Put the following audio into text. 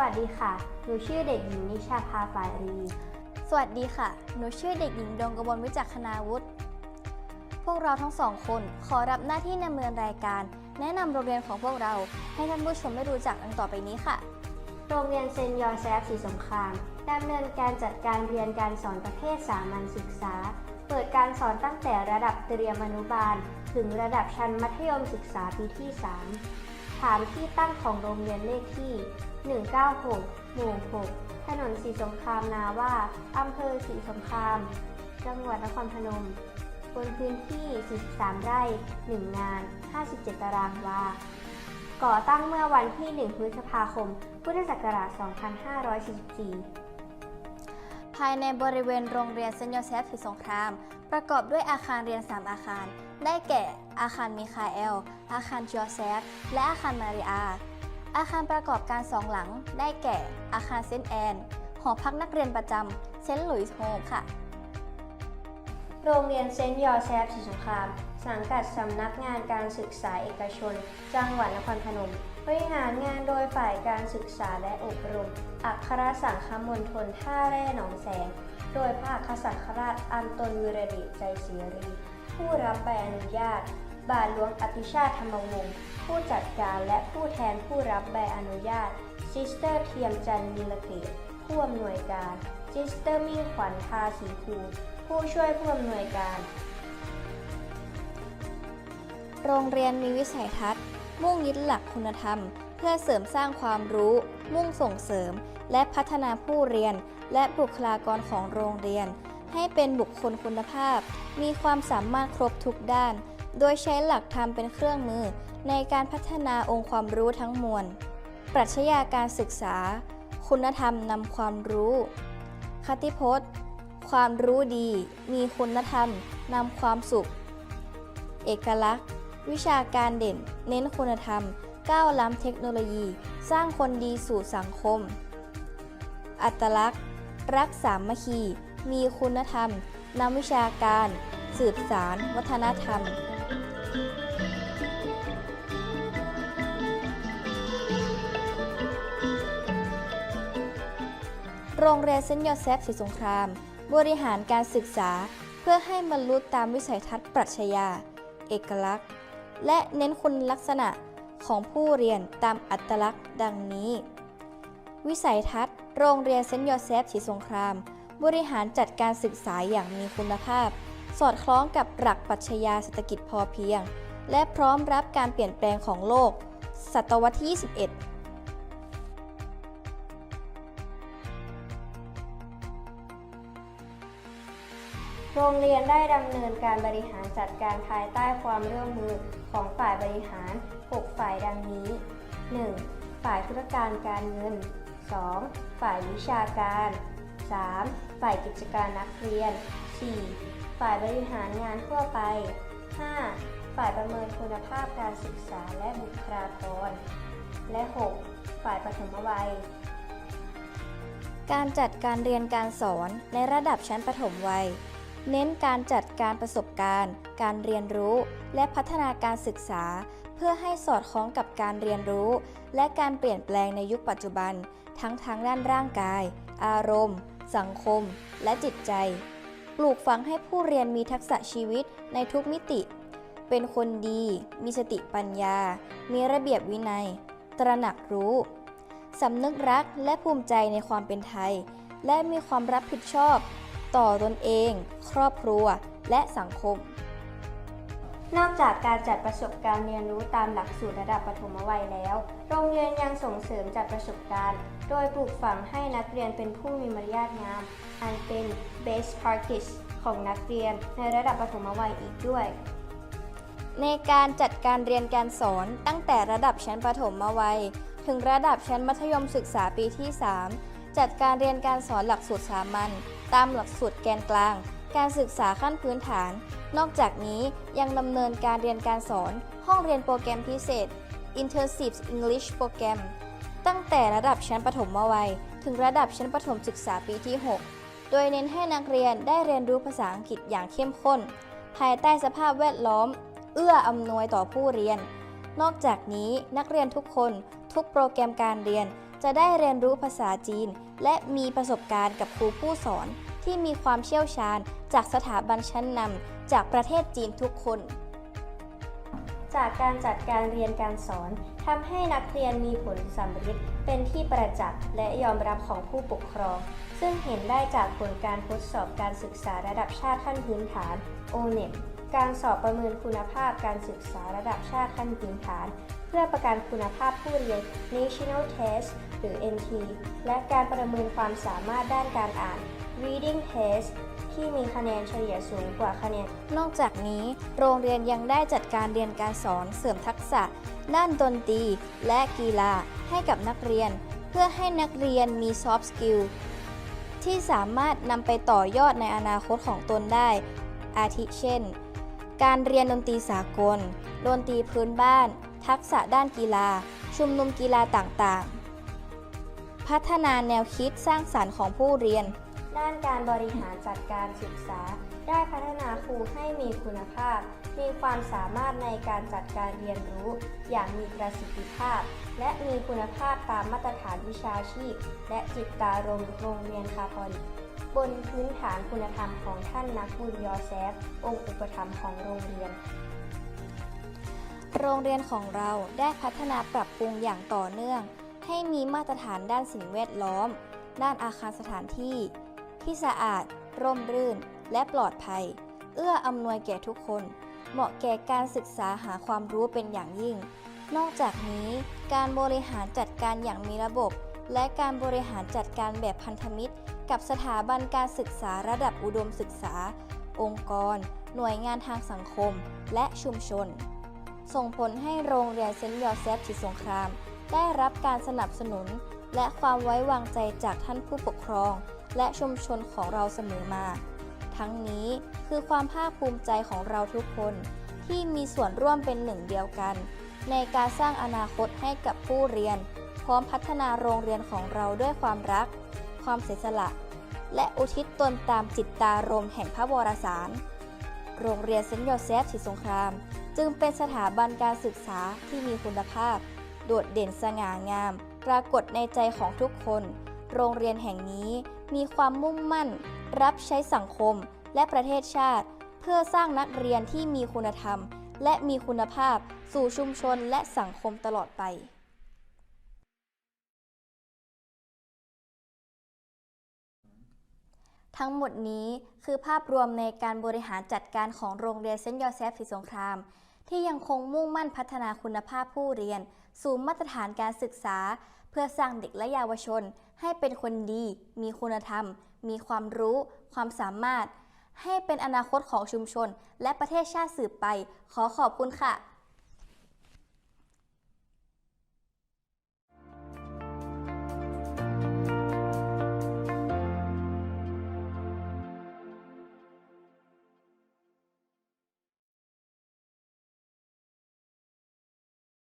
วัสดีค่ะ หนูชื่อเด็กหญิงนิชาภาฝ่ายรี สวัสดีค่ะ หนูชื่อเด็กหญิงดวงกมลวิจักขณาวุฒิ พวกเราทั้งสองคนขอรับหน้าที่ดำเนินรายการ แนะนำโรงเรียนของพวกเราให้ท่านผู้ชมได้รู้จักดังต่อไปนี้ค่ะ โรงเรียนเซนต์ยอร์แซฟศรีสงครามดำเนินการจัดการเรียนการสอนประเภทสามัญศึกษา เปิดการสอนตั้งแต่ระดับเตรียมอนุบาล ถึงระดับชั้นมัธยมศึกษาปีที่ 3 ฐานที่ตั้งของโรงเรียนเลขที่ 196 หมู่ 6 ถนนสีสงครามนาว่าอำเภอสีสงคราม จังหวัดนครพนม บนพื้นที่ 43 ไร่ 1 งาน 57 ตารางวา ก่อตั้งเมื่อวันที่ 1 พฤษภาคม พุทธศักราช 2544 ภายในบริเวณโรงเรียนเซนต์โยเซฟศรีสงคราม ประกอบด้วยอาคารเรียน 3 อาคาร ได้แก่ อาคารมิคาเอล อาคารจอเซฟและอาคารมาริอา อาคารประกอบการสองหลัง ได้แก่ อาคารเซนต์แอน หอพักนักเรียนประจำเซนต์หลุยส์โฮมค่ะ โรงเรียนเซนต์ยอแซฟศรีสงคราม สังกัดสำนักงานการศึกษาเอกชน จังหวัดนครพนมบริหารงานโดยฝ่ายการศึกษาและอบรม อัครสังฆมณฑลท่าแร่หนองแสง โดยพระอัครสังฆราชอันตนวิรดชใจเสีรี ผู้รับใบอนุญาต บาทหลวงอติชาติธรรมวงศ์ผู้จัดการและผู้แทนผู้รับใบอนุญาตซิสเตอร์เทียมจันทร์มิลเกตผู้อำนวยการซิสเตอร์มิ่งขวัญทาสีภูผู้ช่วยผู้อำนวยการ โรงเรียนมีวิสัยทัศน์ มุ่งยึดหลักคุณธรรม พื่อเสริมสร้างความรู้ มุ่งส่งเสริม และพัฒนาผู้เรียน และบุคลากรของโรงเรียน ให้เป็นบุคคลคุณภาพ มีความสามารถครบทุกด้าน โดยใช้หลักธรรมเป็นเครื่องมือ ในการพัฒนาองค์ความรู้ทั้งมวล ปรัชญาการศึกษา คุณธรรมนำความรู้ คติพจน์ ความรู้ดี มีคุณธรรมนำความสุข เอกลักษณ์ วิชาการเด่น เน้นคุณธรรม ก้าวล้ำเทคโนโลยี สร้างคนดีสู่สังคม อัตลักษณ์ รักสามัคคี มีคุณธรรมนำวิชาการ สืบสาร วัฒนธรรมโรงเรียนเซนต์โยเซฟศรีสงคราม บริหารการศึกษาเพื่อให้บรรลุตามวิสัยทัศน์ปรัชญา เอกลักษณ์ และเน้นคุณลักษณะ ของผู้เรียนตามอัตลักษณ์ดังนี้ วิสัยทัศน์ โรงเรียนเซนต์โยเซฟศรีสงคราม บริหารจัดการศึกษาอย่างมีคุณภาพ สอดคล้องกับหลักปรัชญาเศรษฐกิจพอเพียง และพร้อมรับการเปลี่ยนแปลงของโลก ศตวรรษที่ 21 โรงเรียนได้ดำเนินการบริหารจัดการภายใต้ความร่วมมือของฝ่ายบริหาร 6 ฝ่ายดังนี้ 1. ฝ่ายธุรการการเงิน 2. ฝ่ายวิชาการ 3. ฝ่ายกิจการนักเรียน 4. ฝ่ายบริหารงานทั่วไป 5. ฝ่ายประเมินคุณภาพการศึกษาและบุคลากร และ 6. ฝ่ายปฐมวัย การจัดการเรียนการสอนในระดับชั้นประถมวัย เน้นการจัดการประสบการณ์ การเรียนรู้ และพัฒนาการศึกษา เพื่อให้สอดคล้องกับการเรียนรู้ และการเปลี่ยนแปลงในยุคปัจจุบัน ทั้งทางด้านร่างกาย อารมณ์ สังคม และจิตใจ ปลูกฝังให้ผู้เรียนมีทักษะชีวิตในทุกมิติ เป็นคนดี มีสติปัญญา มีระเบียบวินัย ตระหนักรู้สำนึกรักและภูมิใจในความเป็นไทย และมีความรับผิดชอบ ต่อตนเอง ครอบครัว และสังคม นอกจากการจัดประสบการณ์เรียนรู้ตามหลักสูตรระดับปฐมวัยแล้ว โรงเรียนยังส่งเสริมจัดประสบการณ์ โดยปลูกฝังให้นักเรียนเป็นผู้มีมารยาทงาม อันเป็น best practice ของนักเรียนในระดับปฐมวัยอีกด้วยในการจัดการเรียนการสอนตั้งแต่ระดับชั้นประถมวัย ถึงระดับชั้นมัธยมศึกษาปีที่ 3 จัดการเรียนการสอนหลักสูตรสามัญตามหลักสูตรแกนกลาง การศึกษาขั้นพื้นฐาน นอกจากนี้ยังดำเนินการเรียนการสอน ห้องเรียนโปรแกรมพิเศษ Intensive English Program ตั้งแต่ระดับชั้นประถมวัย ถึงระดับชั้นประถมศึกษาปีที่ 6 โดยเน้นให้นักเรียนได้เรียนรู้ภาษาอังกฤษอย่างเข้มข้น ภายใต้สภาพแวดล้อม เอื้ออำนวยต่อผู้เรียน นอกจากนี้นักเรียนทุกคนทุกโปรแกรมการเรียน จะได้เรียนรู้ภาษาจีน และมีประสบการณ์กับครูผู้สอนที่มีความเชี่ยวชาญ จากสถาบันชั้นนำจากประเทศจีนทุกคน จากการจัดการเรียนการสอนทำให้นักเรียนมีผลสำเร็จเป็นที่ประจักษ์และยอมรับของผู้ปกครอง ซึ่งเห็นได้จากผลการทดสอบการศึกษาระดับชาติขั้นพื้นฐาน ONET การสอบประเมินคุณภาพการศึกษาระดับชาติขั้นพื้นฐาน พื่อประกันคุณภาพผู้เรียน National Test หรือ NT และการประเมินความสามารถด้านการอ่าน Reading Test ที่มีคะแนนเฉลี่ยสูงกว่าคะแนน นอกจากนี้ โรงเรียนยังได้จัดการเรียนการสอนเสริมทักษะ ด้านดนตรีและกีฬาให้กับนักเรียน เพื่อให้นักเรียนมี soft skill ที่สามารถนำไปต่อยอดในอนาคตของตนได้ อาทิเช่น การเรียนดนตรีสากล ดนตรีพื้นบ้าน ทักษะด้านกีฬา ชุมนุมกีฬาต่างๆ พัฒนาแนวคิดสร้างสรรค์ของผู้เรียน ด้านการบริหารจัดการศึกษา ได้พัฒนาครูให้มีคุณภาพ มีความสามารถในการจัดการเรียนรู้ อย่างมีประสิทธิภาพ และมีคุณภาพตามมาตรฐานวิชาชีพ และจิตตารมณ์โรงเรียนคาทอลิบนพื้นฐานคุณธรรมของท่านนักบุญยอแซฟองค์อุปถัมภ์ของโรงเรียน โรงเรียนของเราได้พัฒนาปรับปรุงอย่างต่อเนื่อง ให้มีมาตรฐานด้านสิ่งแวดล้อม ด้านอาคารสถานที่ ที่สะอาด ร่มรื่น และปลอดภัย เอื้ออำนวยแก่ทุกคน เหมาะแก่การศึกษาหาความรู้เป็นอย่างยิ่ง นอกจากนี้การบริหารจัดการอย่างมีระบบ และการบริหารจัดการแบบพันธมิตร กับสถาบันการศึกษาระดับอุดมศึกษา องค์กร หน่วยงานทางสังคม และชุมชน ส่งผลให้โรงเรียนเซนต์ยอเซฟชิสงคราม ได้รับการสนับสนุน และความไว้วางใจจากท่านผู้ปกครอง และชุมชนของเราเสมอมา ทั้งนี้คือความภาคภูมิใจของเราทุกคน ที่มีส่วนร่วมเป็นหนึ่งเดียวกัน ในการสร้างอนาคตให้กับผู้เรียน พร้อมพัฒนาโรงเรียนของเราด้วยความรัก ความเสียสละ และอุทิศตนตามจิตตารมแห่งพระวรสาร โรงเรียนเซนต์ยอเซฟชิสงคราม จึงเป็นสถาบันการศึกษาที่มีคุณภาพ โดดเด่นสง่างาม ปรากฏในใจของทุกคน โรงเรียนแห่งนี้มีความมุ่งมั่น รับใช้สังคมและประเทศชาติ เพื่อสร้างนักเรียนที่มีคุณธรรม และมีคุณภาพสู่ชุมชนและสังคมตลอดไป ทั้งหมดนี้คือภาพรวมในการบริหารจัดการของโรงเรียนเซนต์ยอเซฟศรีสงคราม ที่ยังคงมุ่งมั่นพัฒนาคุณภาพผู้เรียน สู่มาตรฐานการศึกษา เพื่อสร้างเด็กและเยาวชน ให้เป็นคนดี มีคุณธรรม มีความรู้ ความสามารถ ให้เป็นอนาคตของชุมชน และประเทศชาติสืบไป ขอขอบคุณค่ะ